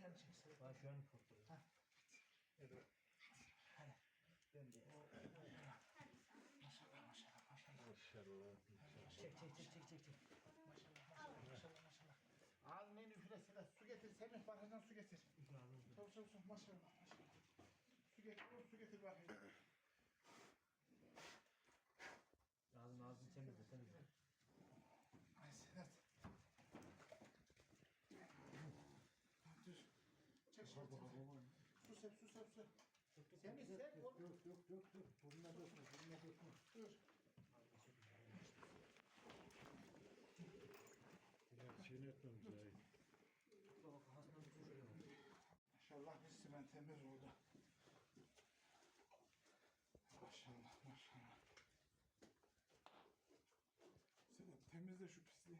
Sen çek Sedat. Bak şu an kurtuluyor. Evet. Hadi. Dön diye. Maşallah maşallah maşallah. Maşallah. Çek çek çek çek çek. Maşallah maşallah maşallah. Al ne üfle Sedat. Su getir. Semih barajdan su getir. Çabuk çabuk çabuk. Maşallah maşallah. Su getir. Su getir bakayım. Ağzını ağzını temizle temizle. Çek şunu. Su sep su sep su. Semih sen oğlum. Yok yok yok yok. Burnuna dökme, burnuna dökme. Dur. Ya çiğnetmemiz lazım. Maşallah biz ben temiz oldu. Maşallah maşallah. Sedat temizle şu pisliği.